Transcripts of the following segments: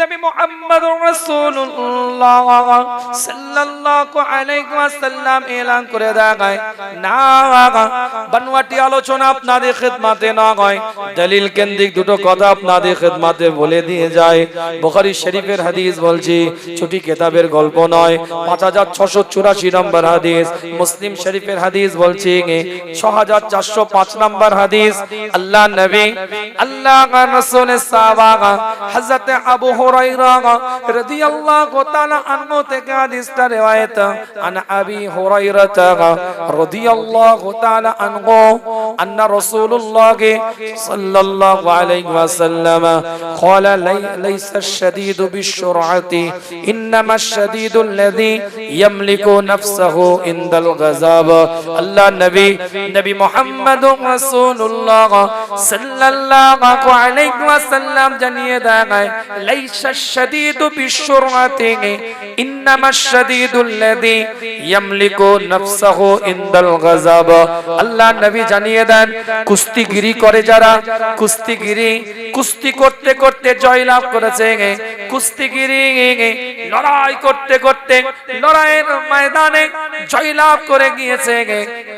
নবী মুহাম্মদুর রাসূলুল্লাহ সাল্লাল্লাহু আলাইহি ওয়াসাল্লাম এলান করে দেয় না বানওয়াটি আলোচনা আপনাদের খিদমতে না হয়। দলিল কেন্দ্রিক দুটো কথা আপনাদের খিদমতে বলে দিয়ে যায়। বুখারী শরীফের হাদিস বলছি, ছোটি কিতাবের গল্প নয়। 5684 নম্বর হাদিস। মুসলিম শরীফের হাদিস বলছি 6405 নম্বর হাদিস। আল্লাহ নবী, আল্লাহ রাসূলের সাহাবা হযরত আবু হুরায়রা রাদিয়াল্লাহু তাআলা আনহু থেকে হাদিসটা রওয়ায়াত আন আবি হুরায়রা রাদিয়াল্লাহু তাআলা আনহু আন্না রাসূলুল্লাহ সাল্লাল্লাহু আলাইহি ওয়াসাল্লাম قال ليس الشديد بالشرعة إنما الشديد الذي يملك نفسه عند الغضب الله نبي نبي محمد رسول الله صلى الله عليه وسلم জানিয়ে দেয় ليس الشديد بالشرعة إنما الشديد الذي يملك نفسه عند الغضب আল্লাহ নবী জানিয়ে দেন কুস্তিগিরি করে যারা কুস্তিগিরি কুস্তি করতে করতে জয়লাভ করেছে কুস্তিগিরি লড়াই করতে করতে লড়াইয়ের ময়দানে জয়লাভ করে গিয়েছে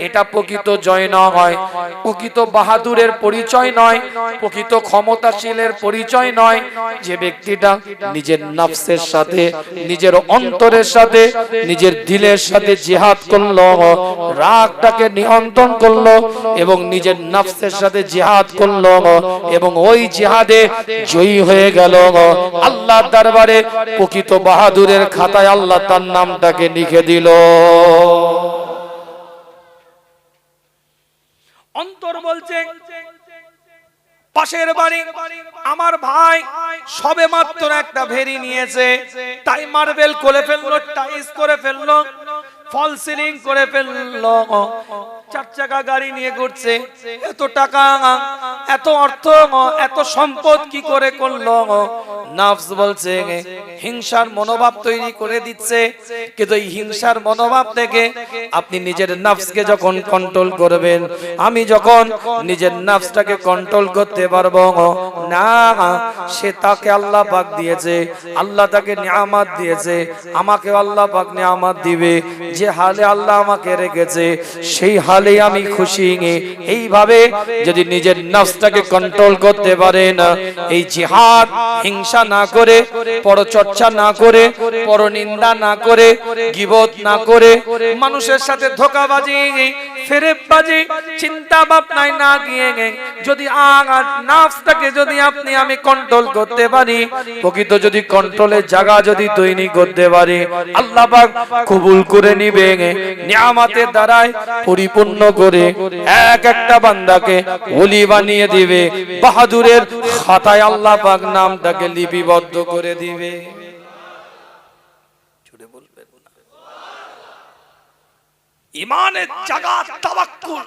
এটা প্রকৃত জয় নয় প্রকৃত বাহাদুরের পরিচয় নয় প্রকৃত ক্ষমতাশীলের পরিচয় নয় যে ব্যক্তিটা নিজের নফসের সাথে, নিজের অন্তরের সাথে, নিজের দিলের সাথে জিহাদ করল, রাগটাকে নিয়ন্ত্রণ করল এবং নিজের নফসের সাথে জিহাদ করল এবং ওই জিহাদে জয়ী হয়ে গেল। আল্লাহ দরবারে প্রকৃত বাহাদুরের খাতায় আল্লাহ তার নামটাকে লিখে দিল। অন্তর বলছে পাশের বাড়ি। আমার ভাই সবে মাত্র একটা ভেরি নিয়েছে। তাই মার্বেল করে ফেলল টাইস করে ফেলল, ফল সিলিং করে ফেলল। চার চাকা গাড়ি নিয়ে ঘুরছে। এত টাকা, এত অর্থ, এত সম্পদ কি করে করল? নাফস বলছে, হিংসার মনোভাব তৈরি করে দিচ্ছে। কিন্তু এই হিংসার মনোভাব থেকে আপনি নিজের নাফসকে যখন কন্ট্রোল করবেন, আমি যখন নিজের নাফসটাকে কন্ট্রোল করতে পারব, না, সে তাকে আল্লাহ পাক দিয়েছে, আল্লাহ তাকে নিয়ামত দিয়েছে আমাকে আল্লাহ পাক নিয়ামত দিবে, যে হালে আল্লাহ আমাকে রেখেছে, সেই হালে আমি খুশি। এইভাবে যদি নিজের নফসটাকে কন্ট্রোল করতে পারেন, এই জিহাদ, হিংসা না করে, পরচর্চা না করে, পরনিন্দা না করে, গিবত না করে, মানুষের সাথে ধোকাবাজি, ফেরেববাজি চিন্তা ভাবনায় না গিয়ে যদি আঘাত নাফসটাকে যদি আপনি আমি কন্ট্রোল করতে পারি, প্রকৃত যদি কন্ট্রোলের জায়গা যদি তৈরি করতে পারি, আল্লাহ কবুল করে নিবে, নিয়ামতের দ্বারাই পরিপূর্ণ করে এক একটা বান্দাকে ওলি বানিয়ে দিবে। বাহাদুরের খাতায় আল্লাহ পাক নামটাকে লিপিবদ্ধ করে দিবে। ইমানের জাগা তাওয়াক্কুল।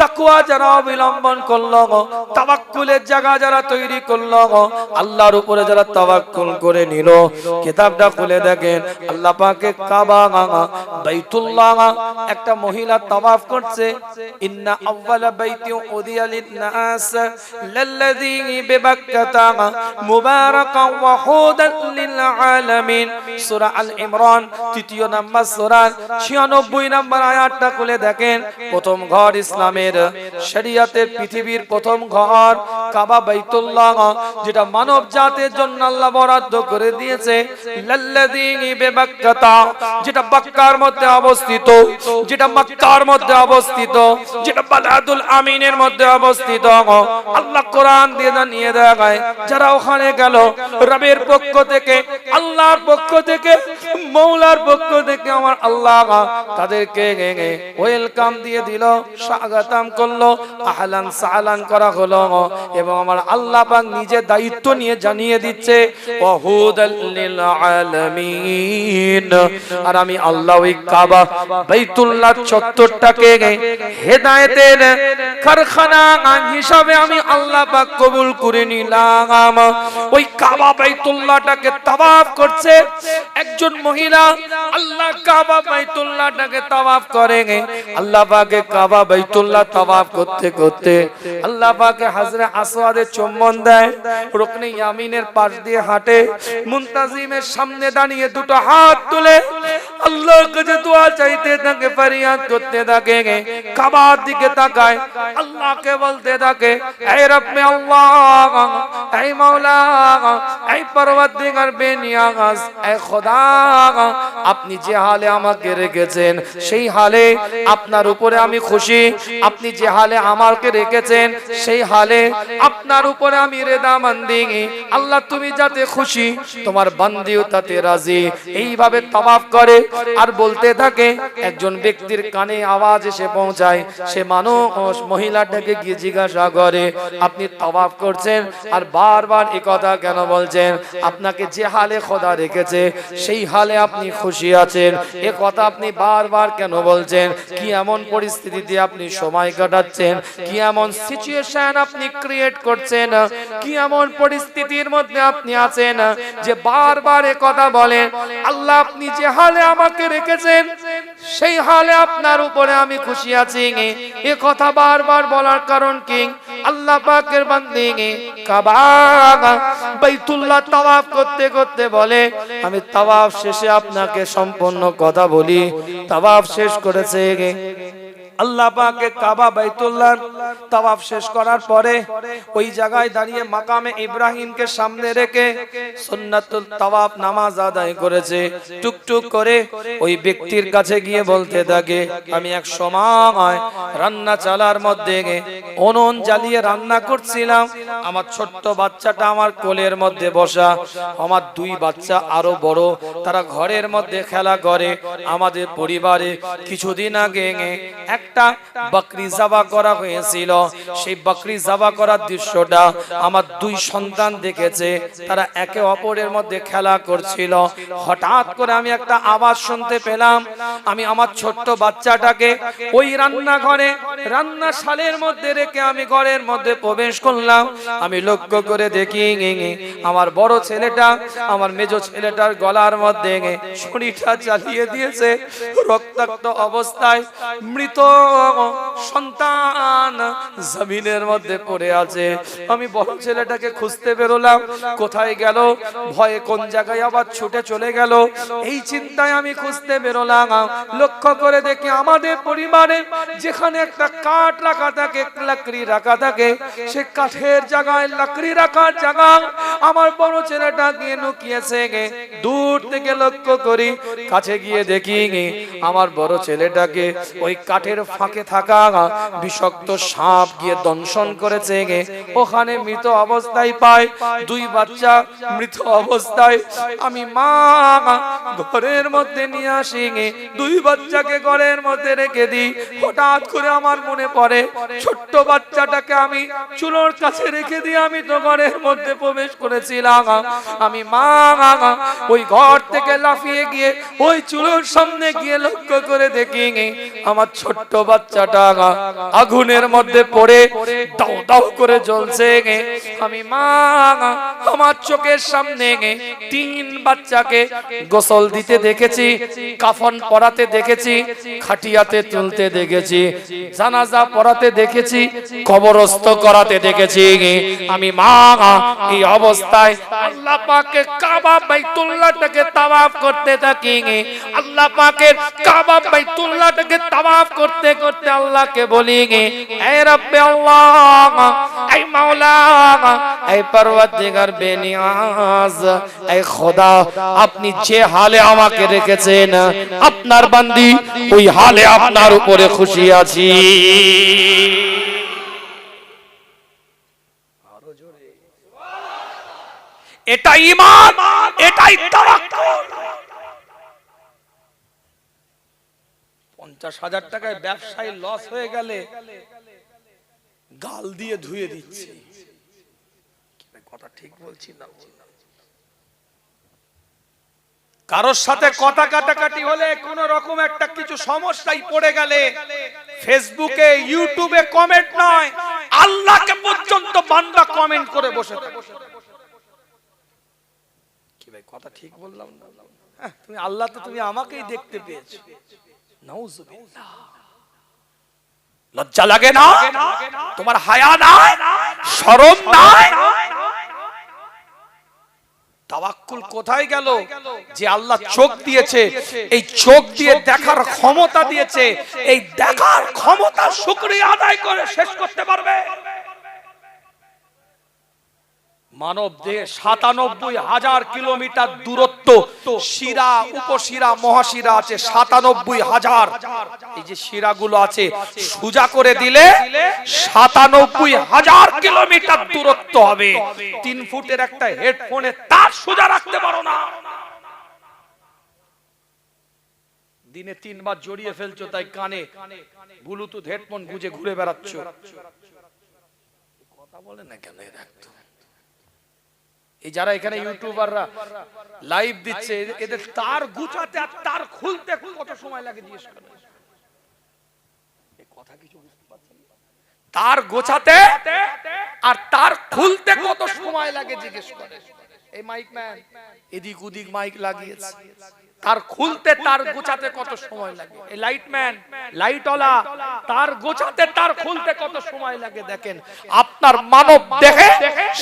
তাকওয়া যারা অবলম্বন করল তাওয়াক্কুলের জায়গা যারা তৈরি করল আল্লাহর উপরে যারা তাওয়াক্কুল করে নিল। কিতাবটা খুলে দেখেন, আল্লাহ পাকে কাবা বাইতুল্লাহ একটা মহিলা তাওয়াফ করছে। ইন্না আউওয়ালা বাইতি উদিয়া লিন-নাস লাল্লাযী বিবাক্কাতা মুবারাকান ওয়া হুদান লিল-আলামিন। সূরা আল ইমরান তৃতীয় নাম্বার সূরা 96 নাম্বার আয়াতটা খুলে দেখেন। প্রথম ঘর ইসলামের শরিয়াতের পৃথিবীর প্রথম ঘর কাবা বাইতুল্লাহ, যেটা মানব জাতির জন্য আল্লাহ বরাদ্দ করে দিয়েছে। যেটা বাক্কার মধ্যে অবস্থিত, যেটা মক্কার মধ্যে অবস্থিত, যেটা বালাদুল আমিনের মধ্যে অবস্থিত। আল্লাহ কোরআন দিয়ে জানিয়ে দেয় যারা ওখানে গেল, রবের পক্ষ থেকে, আল্লাহর পক্ষ থেকে, মৌলার পক্ষ থেকে আমার আল্লাহ তাদেরকে ওয়েলকাম দিয়ে দিল স্বাগতম করল, আহলান সাহলান করা হলো। এবং আমার আল্লাহ পাক নিজে দায়িত্ব নিয়ে জানিয়ে দিচ্ছে আর আমি আল্লাহ ওই কাবা বাইতুল্লাহ চত্বরটাকে হেদায়েতের কারখানা হিসাবে আমি আল্লাহ পাক কবুল করে নিলাম। ওই কাবা বাইতুল্লাহটাকে তাওয়াফ করছে, একজন মহিলা আল্লাহ কাবা বাইতুল্লাহটাকে তাওয়াফ করে। আল্লাহ পাকে কাবা বাইতুল্লাহ তাওয়াফ করতে করতে আল্লাহ পাকে হাজরে আসওয়াদে চুম্বন দেয়, রুকনে ইয়ামিনের পাশ দিয়ে হাঁটে, মুনতাজিমের সামনে দাঁড়িয়ে দুটো হাত তুলে আল্লাহর কাছে দোয়া চাইতে থাকে, ফরিয়াদ করতে থাকে, কাবার দিকে তাকায়, আল্লাহকে বলতে থাকে, এই রব্বে আল্লাহ, এই মাওলা, এই পরওয়ারদিগার বেনিয়াজ, এই খোদা, আপনি যে হালে আমাকে রেখেছেন, সেই হালে আপনার উপরে আমি খুশি, আপনি যে হালে আমাকে রেখেছেন, সেই হালে আপনার উপরে আমি রেদামন্দি, আল্লাহ তুমি যাতে খুশি, তোমার বান্দিও তাতে রাজি। এইভাবে তবাব করে আর বলতে থাকে, একজন ব্যক্তির কানে আওয়াজ এসে পৌঁছায়, সে মানুষ মহিলাটাকে গিয়ে জিজ্ঞাসা করে, আপনি তবাব করছেন? আর বারবার এ কথা কেন বলছেন? আপনাকে যে হালে খোদা রেখেছে, সেই হালে আপনি খুশি আছেন। এ কথা আপনি বারবার কেন বলছেন? কি এমন পরিস্থিতিতে আপনি সময় কাটাচ্ছেন? কি এমন সিচুয়েশন আপনি ক্রিয়েট করছেন? কি এমন পরিস্থিতির মধ্যে আপনি আছেন? যে বারবার এ কথা বলেন, আল্লাহ আপনি যে হালে আমাকে রেখেছেন, সেই হালে আপনার উপরে আমি খুশি আছি। এ কথা বারবার বলার কারণ কি? আল্লাহ পাকের বান্দি কাবা বাইতুল্লাহ তাওয়াফ করতে করতে বলে, আমি তাওয়াফ শেষে আপনাকে সম্পূর্ণ কথা বলি। তাওয়াফ শেষ করেছে আল্লাহ পাকে কাবা বাইতুল্লাহ তাওয়াফ শেষ করার পরে ওই জায়গায় দাঁড়িয়ে মাকামে ইব্রাহিমকে সামনে রেখে সুন্নাতুল তাওয়াফ নামাজ আদায় করেছে। টুকটুক করে ওই ব্যক্তির কাছে গিয়ে বলতে থাকে, আমি এক সময় রান্না চালার মধ্যে উনুন জ্বালিয়ে রান্না করছিলাম। আমার ছোট্ট বাচ্চাটা আমার কোলের মধ্যে বসা। আমার দুই বাচ্চা আরও বড়, তারা ঘরের মধ্যে খেলা করে। আমাদের পরিবারে কিছুদিন আগে একটা বকরি জাবা করা হয়েছিল সেই বকরি জবা করার দৃশ্যটা আমার দুই সন্তান দেখেছে। তারা একে অপরের মধ্যে খেলা করছিল। হঠাৎ করে আমি একটা আওয়াজ শুনতে পেলাম। আমি আমার ছোট্ট বাচ্চাটাকে ওই রান্নাঘরে রান্নাশালের মধ্যে রেখে আমি ঘরের মধ্যে প্রবেশ করলাম। আমি লক্ষ্য করে দেখি, আমার বড় ছেলেটা, আমার মেজ ছেলেটার গলার মধ্যে ছড়িটা চালিয়ে দিয়েছে। রক্তাক্ত অবস্থায় মৃত সন্তান জমিনের মধ্যে পড়ে আছে। আমি বড় ছেলেটাকে খুঁজতে বেরোলাম। কোথায় গেল? ভয়ে কোন জায়গায় আবার ছুটে চলে গেল? এই চিন্তায় আমি খুঁজতে বেরোলাম। লক্ষ্য করে দেখি আমাদের পরিবারে যেখানে একটা কাঠ রাখা থাকে, লাকড়ি রাখা থাকে, সে কাঠের জায়গায় লাকড়ি রাখার জায়গা। আমার বড় ছেলেটা গিয়ে লুকিয়েছে গে, দূর থেকে লক্ষ্য করি, কাছে গিয়ে দেখি গে, আমার বড় ছেলেটাকে ওই কাঠের ফাঁকে থাকা বিষাক্ত সাপ গিয়ে দংশন করেছে গে। ওখানে মৃত অবস্থায় পায়, দুই বাচ্চা মৃত অবস্থায়। আমি মা, ঘরের মধ্যে নিয়ে আসি গে, দুই বাচ্চাকে ঘরের মধ্যে রেখে দিই। হঠাৎ করে আমার মনে পড়ে, ছোট্ট বাচ্চাটাকে আমি চুলোর কাছে রেখে দিয়ে আমি তো ঘরের মধ্যে প্রবেশ করেছিলাম। আমি মা ওই ঘর থেকে লাফিয়ে গিয়ে ওই চুলোর সামনে গিয়ে লক্ষ্য করে দেখি আমার ছোট্ট বাচ্চাটা আগুনের মধ্যে পড়ে দাও দাও করে জ্বলছে। আমি মা আমার চোখের সামনে তিন বাচ্চাকে গোসল দিতে দেখেছি, কাফন পরাতে দেখেছি, খাটিয়াতে তুলতে দেখেছি। জানাজা পড়াতে দেখেছি, কবরস্থ করাতে দেখেছি। আমি মা, এই অবস্থায় আল্লাহ পাকে কাবা বাইতুল্লাহটাকে তাওয়াফ করতে থাকি। আল্লাহ পাকের কাবা বাইতুল্লাহটাকে তাওয়াফ করতে করতে আল্লাহকে বলি, এ রব্বে আল্লাহ, এই মাওলা, এই পরওয়ারদিগার বেনিয়াজ, এই খোদা, আপনি যে হালে আমাকে রেখেছেন, আপনার বান্দি ওই হালে আপনার উপরে খুশি আছি। এটা ইমান এটাই পঞ্চাশ হাজার টাকায় ব্যবসায় লস হয়ে গেলে গাল দিয়ে ধুয়ে দিচ্ছে। কথা ঠিক বলছি না? কারোর সাথে কথা কাটাকাটি হলে কোন রকম একটা কিছু সমস্যায় পড়ে গেলে ফেসবুকে ইউটিউবে কমেন্ট নয়। আল্লাহকে পর্যন্ত বান্দা কমেন্ট করে বসে কি ভাই কথা ঠিক বললাম না? হ্যাঁ, তুমি আল্লাহ তো তুমি আমাকেই দেখতে পেয়েছ। নাউজুবিল্লাহ। লজ্জা লাগে না? তোমার হায়া নাই? শরম নাই? তাওয়াক্কুল কোথায় গেল? যে আল্লাহ চোখ দিয়েছে এই চোখ দিয়ে দেখার ক্ষমতা দিয়েছে এই দেখার ক্ষমতা শুকরিয়া আদায় করে শেষ করতে পারবে। মানব দেহে সাতানব্বই হাজার কিলোমিটার দূরত্ব শিরা উপশিরা মহাশিরা আছে সাতানব্বই হাজার। এই যে শিরাগুলো আছে সোজা করে দিলে সাতানব্বই হাজার কিলোমিটার দূরত্ব হবে। তিন ফুটের একটা হেডফোনে তার সোজা রাখতে পারো না। দিনে তিনবার জড়িয়ে ফেলছো তাই কানে ব্লুটুথ হেডফোন গুজে ঘুরে বেড়াচ্ছ। কথা বলে না কেন এরা? এই যারা এখানে ইউটিউবাররা লাইভ দিচ্ছে, এদের- তার গুছাতে আর তার খুলতে কত সময় লাগে জিজ্ঞেস করে। কথা কিছু বুঝতে পারছেন তার গোছাতে আর তার খুলতে কত সময় লাগে জিজ্ঞেস করে। এই মাইক ম্যান, এদিক ওদিক মাইক লাগিয়েছে। তার খুলতে, তার গোছাতে কত সময় লাগে। এই লাইট ম্যান, লাইটওয়ালা, তার গোছাতে, তার খুলতে কত সময় লাগে দেখেন। আপনার মানব দেখে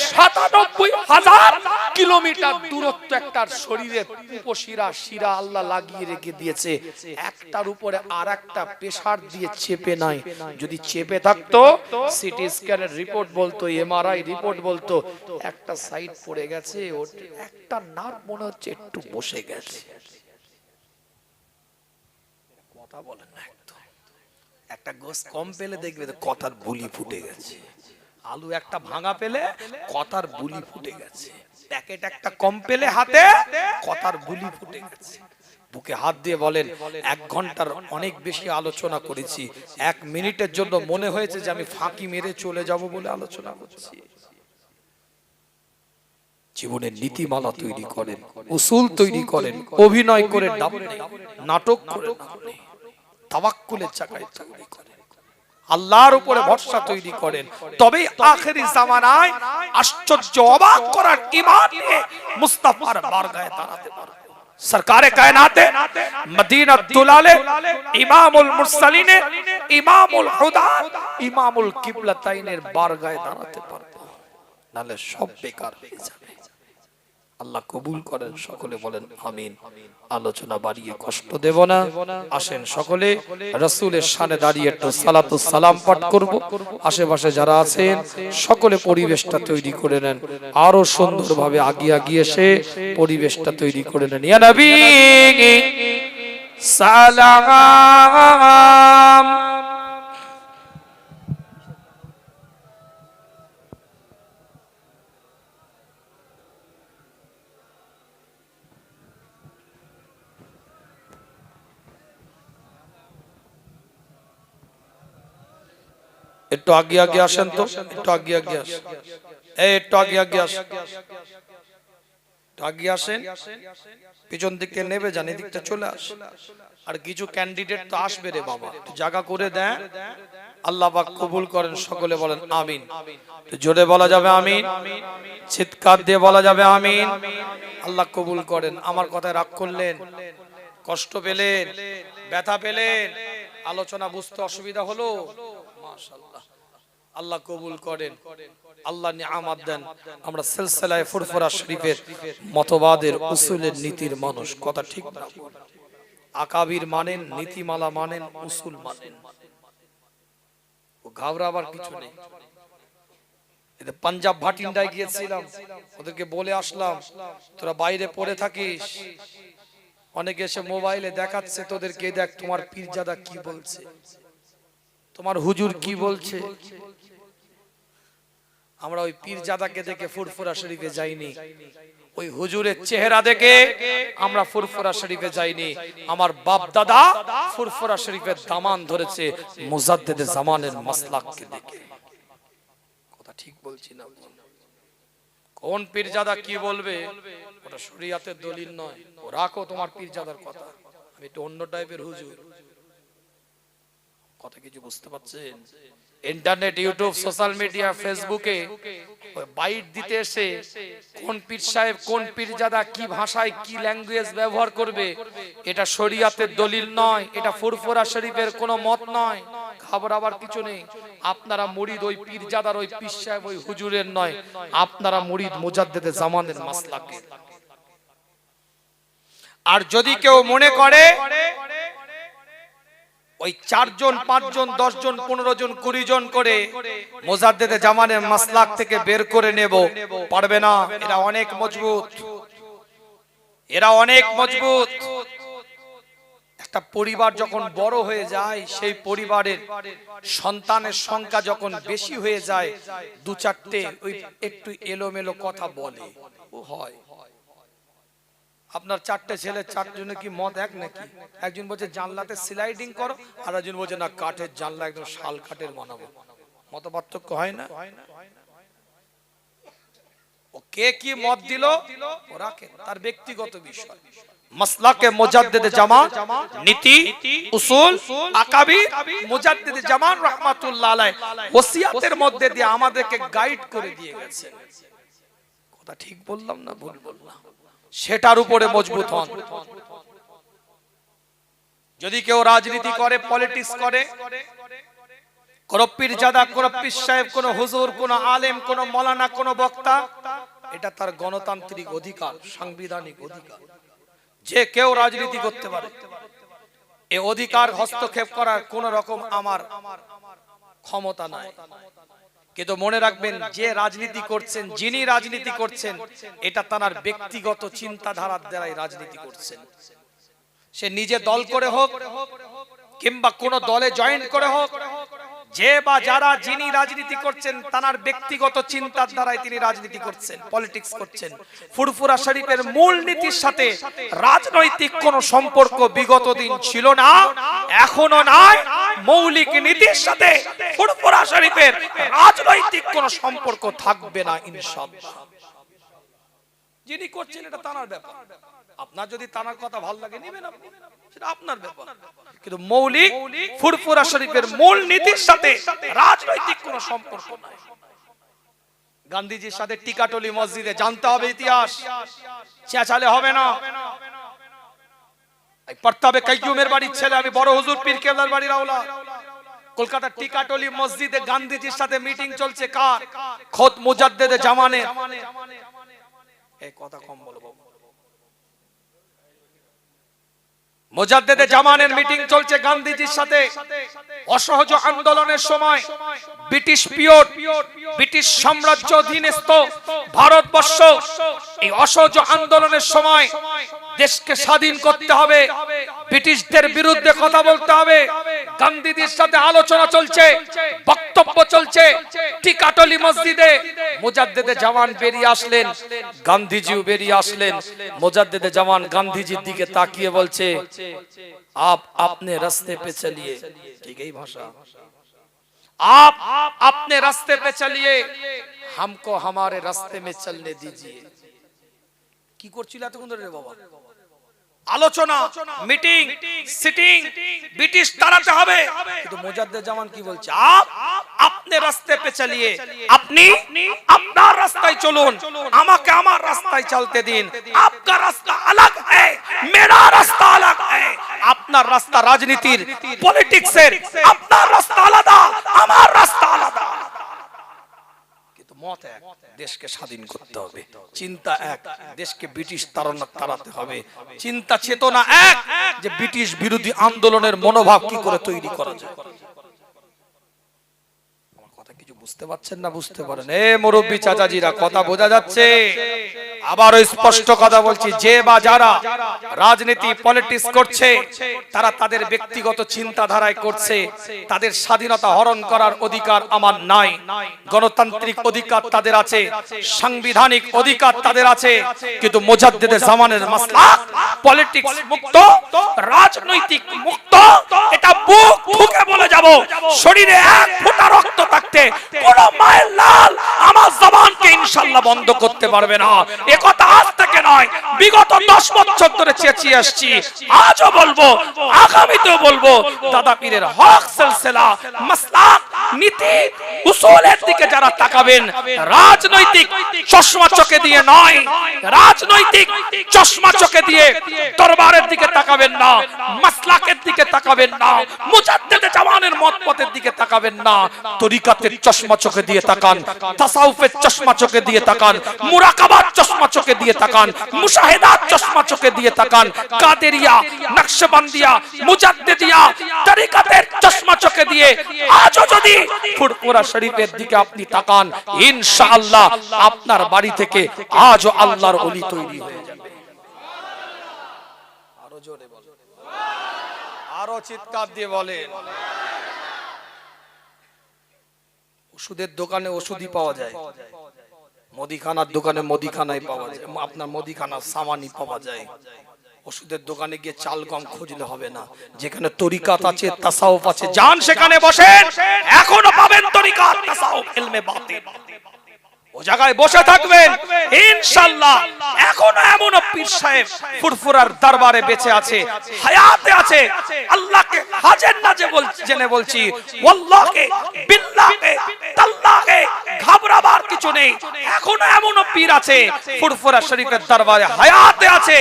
সাতানব্বই হাজার কিলোমিটার দূরত্ব একটার শরীরে উপশিরা শিরা আল্লাহ লাগিয়ে রেখে দিয়েছে। একটার উপরে আর একটা প্রেসার দিয়ে চেপে নাই। যদি চেপে থাকতো সিটি স্ক্যানের রিপোর্ট বলতো এমআরআই রিপোর্ট বলতো একটা সাইড পড়ে গেছে একটা নার্ভ মনে হচ্ছে একটু বসে গেছে। কথা বলেন না একদম। একটা গোস কম পেলে দেখবে কথার বুলি ফুটে গেছে। আলু একটা ভাঙা পেলে কথার বুলি ফুটে গেছে। প্যাকেট একটা কম পেলে হাতে কথার বুলি ফুটে গেছে। বুকে হাত দিয়ে বলেন এক ঘণ্টার অনেক বেশি আলোচনা করেছি। এক মিনিটের জন্য মনে হয়েছে যে আমি ফাঁকি মেরে চলে যাব বলে আলোচনা করছি। জীবনের নীতিমালা তৈরি করেন উসুল তৈরি করেন অভিনয় করে নাটক করে তাওয়াক্কুলের চাকায় তৈরি করেন। আল্লাহর উপরে ভরসা তৈরি করেন। তবেই আখেরি জামানায় আশ্চর্য অবাক করার ইমান নিয়ে মুস্তাফার বারগায়ে দাঁড়াতে পারবে। সরকারে কায়নাতে মদিনা দুলালে ইমামুল মুরসালিনে ইমামুল হুদা ইমামুল কিবলাতাইনের বারগায়ে দাঁড়াতে পারবে। নালে সব বেকার হয়ে যাবে। আল্লাহ কবুল করেন, সকলে বলেন আমিন। আলোচনা বাড়িয়ে কষ্ট দেব না। আসেন সকলে, রসুলের সানে দাঁড়িয়ে একটু সালাতু সালাম পাঠ করব। আশেপাশে যারা আছেন, সকলে পরিবেশটা তৈরি করে নেন। আরও সুন্দরভাবে আগিয়ে আগিয়ে এসে পরিবেশটা তৈরি করে নেন। ইয়া নবী, সালাম। একটু আগে আগে আসেন তো, একটু আগে আগে আসেন। এই একটু আগে আগে আসেন। আগে আসেন। পিছন দিকে নেবে, যান, এদিকটা চলে আস। আর কিছু ক্যান্ডিডেট তো আসবে রে বাবা। জায়গা করে দেন। আল্লাহ পাক কবুল করেন, সকলে বলেন আমিন। জোরে বলা যাবে আমিন। চিৎকার দিয়ে বলা যাবে আমিন। আল্লাহ কবুল করেন। আমার কথায় রাগ করলেন। কষ্ট পেলেন। ব্যথা পেলেন। আলোচনা বুঝতে অসুবিধা হলো। আল্লাহ কবুল করেন, আল্লাহ নিয়ামত দেন। আমরা সিলসিলায়ে ফুরফুরা শরীফের মতবাদের উসুলের নীতির মানুষ, কথা ঠিক না আকাবির মানেন, নীতিমালা মানেন, উসুল মানেন। ও ঘাবড়াবার কিছু নেই। পাঞ্জাব ভাটিন্ডায় গিয়েছিলাম, ওদেরকে বলে আসলাম, তোরা বাইরে পড়ে থাকিস। অনেকে এসে মোবাইলে দেখাচ্ছে, তোদেরকে দেখ, তোমার পীরজাদা কি বলছে? তোমার হুজুর কি বলছে? আমরা ওই পীরজাদাকে দেখে ফুরফুরা শরীফে যাইনি। ওই হুজুরের চেহারা দেখে আমরা ফুরফুরা শরীফে যাইনি। আমার বাপ দাদা ফুরফুরা শরীফের দামান ধরেছে মুজাদ্দেদে জামানের মাসলাককে দেখে। কথা ঠিক বলছি না কোন পীরজাদা কি বলবে? ওটা শরিয়াতের দলিল নয়। ও রাখো তোমার পীরজাদার কথা। আমি একটু অন্য টাইপের হুজুর। কথা কিছু বুঝতে পারছেন ইন্টারনেট ইউটিউব সোশ্যাল মিডিয়া ফেসবুকে বাইট দিতে এসে কোন পীর সাহেব, কোন পীরজাদা কি ভাষায় কি ল্যাঙ্গুয়েজ ব্যবহার করবে, এটা শরিয়াতের দলিল নয়, এটা ফুরফুরা শরীফের কোনো মত নয় খবর আবার কিছু নেই। আপনারা মুরিদ ওই পীরজাদার, ওই পীর সাহেব, ওই হুজুরের নয়, আপনারা মুরিদ মুজাদ্দেদে জামানের মাসলাকে আর যদি কেউ মনে করে ওই চারজন, পাঁচজন, দশজন পনেরো জন কুড়ি জন করে মোজাদ্দেদে জামানের মাসলাক থেকে বের করে নেব। পারবে না? এরা অনেক মজবুত। এরা অনেক মজবুত। একটা পরিবার যখন বড় হয়ে যায়, সেই পরিবারের সন্তানের সংখ্যা যখন বেশি হয়ে যায়, দু চারটে ওই একটু এলোমেলো কথা বলে। ও হয়। আপনার চারটে ছেলে চারজনে কি মত এক নাকি? একজন বলছে, জানলাতে স্লাইডিং করো আর একজন বলছে, না, কাঠের জানলা একদম শাল কাঠের বানাবো। মত পার্থক্য হয় না? ও কে কি মত দিল? ও রাখে তার ব্যক্তিগত বিষয়। জামান মধ্যে দিয়ে আমাদেরকে গাইড করে দিয়ে গেছে। কথা ঠিক বললাম না ভুল বললাম? সেটার উপরে মজবুত হন। যদি কেউ রাজনীতি করে পলিটিক্স করে কোন পীরজাদা কোন পীর সাহেব কোন হুজুর কোন আলেম কোন মলানা কোন বক্তা এটা তার গণতান্ত্রিক অধিকার সাংবিধানিক অধিকার। যে কেউ রাজনীতি করতে পারে এ অধিকার হস্তক্ষেপ করার কোন রকম আমার ক্ষমতা নাই। কিন্তু মনে রাখবেন যে রাজনীতি করছেন, যিনি রাজনীতি করছেন, এটা তার ব্যক্তিগত চিন্তাধারার দ্বারাই রাজনীতি করছেন। সে নিজে দল করে হোক কিংবা কোন দলে জয়েন করে হোক যে বা যারা যিনি রাজনীতি করছেন তার ব্যক্তিগত চিন্তার দ্বারাই তিনি রাজনীতি করছেন পলিটিক্স করছেন। ফুরফুরা শরীফের মূল নীতির সাথে রাজনৈতিক কোন সম্পর্ক বিগত দিন ছিল না, এখনও নাই। মৌলিক নীতির সাথে ফুরফুরা শরীফের রাজনৈতিক কোন সম্পর্ক থাকবে না, ইনশাআল্লাহ। যিনি করছেন, এটা তানার ব্যাপার। আপনার যদি তানার কথা ভালো লাগে, নেবেন সেটা আপনার ব্যাপার। কিন্তু মৌলিক ফুরফুরা শরীফের মূল নীতির সাথে রাজনৈতিক কোন সম্পর্ক নাই। গান্ধীজির সাথে টিকাটলি মসজিদে জানতে হবে ইতিহাস। চেঁচালে হবে না। হবে কাইয়ুমের বাড়ির ছেলে, আমি বড় হুজুর পীর কেবলার বাড়ির আওলা। কলকাতা টিকাটলি মসজিদে গান্ধীজির সাথে মিটিং চলছে কার? খোদ মুজাদ্দেদে জামানে এই কথা কম বলো বাবু মোজাদ্দেদে জামানের মিটিং চলছে গান্ধীজির সাথে। অসহজ আন্দোলনের সময় ব্রিটিশ পিওর ব্রিটিশ সাম্রাজ্য অধীনস্থ ভারতবর্ষ। এই অসহজ আন্দোলনের সময় দেশকে স্বাধীন করতে হবে। ব্রিটিশদের বিরুদ্ধে কথা বলতে হবে। গান্ধীজির সাথে আলোচনা চলছে বক্তব্য চলছে টিকাটলি মসজিদে মোজাদ্দেদে জামান বেরিয়ে আসলেন গান্ধীজিও বেরিয়ে আসলেন মোজাদ্দেদে জামান গান্ধীজির দিকে তাকিয়ে বলছে आप अपने रास्ते पे चलिए ठीक है भाषा आप अपने रास्ते पे चलिए हमको हमारे रास्ते में चलने दीजिए কি করছিল এতক্ষণ ধরে রে বাবা আলোচনা মিটিং সিটিং ব্রিটিশ তাড়াতে হবে। কিন্তু মোজাদ্দেদ জামান কি বলছে? আপ আপনি রাস্তায় পে চালিয়ে আপনি আপনার রাস্তায় চলুন আমাকে আমার রাস্তায় চলতে দিন। আপনার রাস্তা আলাদা হ্যায় মেরা রাস্তা আলাদা হ্যায় আপনার রাস্তা রাজনীতির পলিটিক্সের। আপনার রাস্তা আলাদা আমার রাস্তা দেশকে স্বাধীন করতে হবে। চিন্তা এক, দেশকে ব্রিটিশ তাড়াতে হবে। চিন্তা চেতনা এক, যে ব্রিটিশ বিরোধী আন্দোলনের মনোভাব কি করে তৈরি করা যায়? বুঝতে পারছেন না বুঝতে পারেন। এ মুরব্বী চাচাজিরা কথা বোঝা যাচ্ছে। আবারও স্পষ্ট কথা বলছি যে বা যারা রাজনীতি পলিটিক্স করছে তারা তাদের ব্যক্তিগত চিন্তাধারায় করছে। তাদের স্বাধীনতা হরণ করার অধিকার আমার নাই। গণতান্ত্রিক অধিকার তাদের আছে সাংবিধানিক অধিকার তাদের আছে। কিন্তু মোজাদ্দেদে জামানের মাসলা পলিটিক্স মুক্ত রাজনৈতিক মুক্ত এটা বুক ঠুকে বলে যাব। শরীরে এক ফোঁটা রক্ত থাকতে বন্ধ করতে পারবে না। এ কথা আজ থেকে নয়, বিগত 10 বছর ধরে চেঁচিয়ে আসছি। আজও বলব, আগামীতেও বলব, দাদা পীরের হক সিলসিলা মাসলাক নীতি, উসুলের দিকে যারা তাকাবেন, রাজনৈতিক চশমা চোখে দিয়ে নয়, রাজনৈতিক চশমা চোখে দিয়ে দরবারের দিকে তাকাবেন না, মাসলাকের দিকে তাকাবেন না, মুজাদ্দেদে জামানের মত পথের দিকে তাকাবেন না, তরিকাতের চশমা চোখে দিয়ে তাকান তাসাউফের চশমা চোখে দিয়ে তাকান মুরাকাবার চশমা চোখে দিয়ে তাকান মুশাহেদাত চশমা চোখে দিয়ে তাকান কাদেরিয়া নকশবন্দিয়া মুজাদ্দিদিয়া তরিকাতের চশমা চোখে দিয়ে আজও যদি ফুরফুরা শরীফের দিকে আপনি তাকান ইনশাআল্লাহ আপনার বাড়ি থেকে আজও আল্লাহর ওলি তৈরি হয়ে যাবে। আরও জোরে বলেন আরও চিৎকার দিয়ে বলেন। ওষুধের দোকানে ওষুধই পাওয়া যায়। মদিখানার দোকানে মদিখানাই পাওয়া যায়। আপনার মদিখানার সামানই পাওয়া যায়। ওষুধের দোকানে গিয়ে চাল গম খুঁজলে হবে না। যেখানে তরিকাত আছে তাসাউফ আছে যান সেখানে বসেন। এখনও পাবেন তরিকাত তাসাউফ ইলমে বাতিন ও জায়গায় বসে থাকবেন। ইনশাআল্লাহ। এখনও এমন পীর সাহেব ফুরফুরার দরবারে বেঁচে আছে হায়াতে আছে। আল্লাহকে হাজের নাজে বলছি জেনে বলছি ওয়াল্লাহকে বিল্লাহকে তাল্লাহকে ঘাবড়াবার কিছু নেই। এখনও এমন পীর আছে ফুরফুরা শরীফের দরবারে হায়াতে আছে।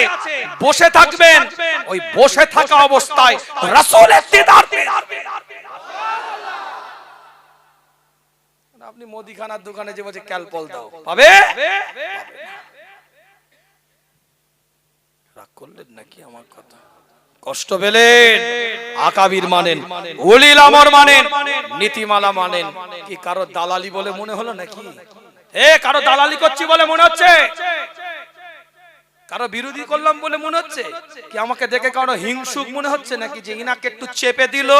বসে থাকবেন। ওই বসে থাকা অবস্থায় রাসূলের দিদার পেয়ে আপনি মুদিখানার দোকানে যে বলছে ক্যালপল দাও। পাবে? রাগ করলেন নাকি আমার কথা? কষ্ট পেলেন আকাবির মানেন উলিল আমর মানেন নীতিমালা মানেন। কি কারও দালালি বলে মনে হলো নাকি? এ কারও দালালি করছি বলে মনে হচ্ছে? কারও বিরোধী করলাম বলে মনে হচ্ছে? কি আমাকে দেখে কারও হিংসুক মনে হচ্ছে নাকি যে ইনাকে একটু চেপে দিল?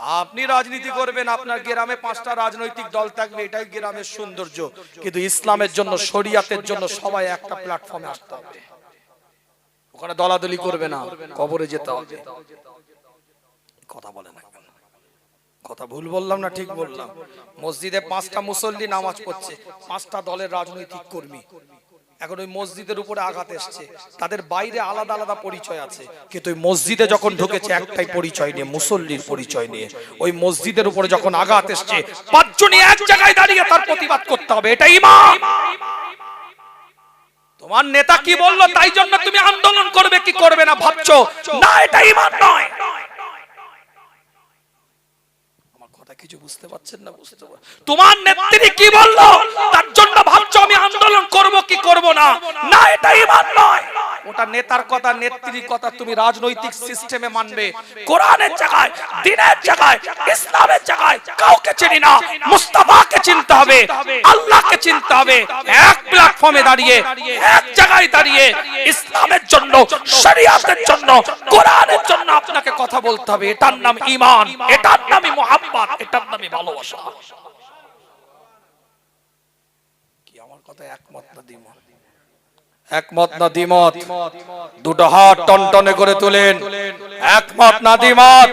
আপনি রাজনীতি করবেন, আপনার গ্রামে পাঁচটা রাজনৈতিক দল থাকবে, এটাই গ্রামের সৌন্দর্য। কিন্তু ইসলামের জন্য, শরিয়াতের জন্য সবাই একটা প্ল্যাটফর্মে আসতে হবে। ওখানে দলাদলি করবে না, কবরে যেতে হবে। কথা বলে না কথা ভুল বললাম না ঠিক বললাম? মসজিদে পাঁচটা মুসল্লি নামাজ পড়ছে, পাঁচটা দলের রাজনৈতিক কর্মী। এখন ওই মসজিদের উপরে আঘাত এসছে। তাদের বাইরে আলাদা আলাদা পরিচয় আছে। কিন্তু ওই মসজিদে যখন ঢুকেছে, একটাই পরিচয় নিয়ে, মুসল্লির পরিচয় নিয়ে। ওই মসজিদের উপরে যখন আঘাত এসছে পাঁচজনই এক জায়গায় দাঁড়িয়ে তার প্রতিবাদ করতে হবে। এটা ইমাম! তোমার নেতা কি বলল? তাই জন্য তুমি আন্দোলন করবে, কি করবে না ভাবছ? না, এটা ইমান নয় আমার কথা কিছু বুঝতে পারছেন না? বুঝতে তোমার নেত্রী কি বলল? তার জন্য ভাবছ আমি আন্দোলন করব কি করব না? না এটা ইমান নয়। ওটা নেতার কথা, নেত্রীর কথা তুমি রাজনৈতিক সিস্টেমে মানবে। কোরআনের জায়গায়, দিনের জায়গায়, ইসলামের জায়গায় কাউকে চিনি না। মুস্তাফাকে চিনতে হবে, আল্লাহকে চিনতে হবে। এক প্ল্যাটফর্মে দাঁড়িয়ে, এক জায়গায় দাঁড়িয়ে ইসলামের জন্য, শরিয়াতের জন্য, কোরআনের জন্য আপনাকে কথা বলতে হবে। এটার নাম ঈমান, এটার নামই মোহাম্মত এটার নামই ভালোবাসা। কি, আমার কথা একমত না দ্বিমত একমত না দ্বিমত দুটো হাত টনটনে করে তুলেন। একমত না দ্বিমত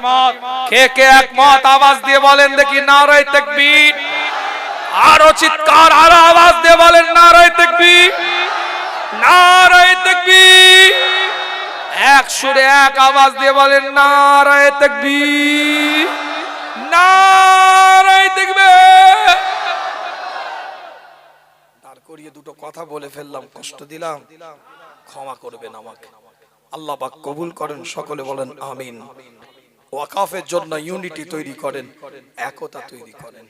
কে কে একমত আওয়াজ দিয়ে বলেন দেখি নারায় তাকবীর। আরও চিৎকার, আরও আওয়াজ দিয়ে বলেন নারায় তাকবীর। নারায় তাকবীর। এক সুরে এক আওয়াজ দিয়ে বলেন নারায় তাকবীর। নারায় দাঁড় করিয়ে দুটো কথা বলে ফেললাম, কষ্ট দিলাম। ক্ষমা করবেন আমাকে। আল্লাহ পাক কবুল করেন, সকলে বলেন আমিন। ওয়াকাফের জন্য ইউনিটি তৈরি করেন, একতা তৈরি করেন।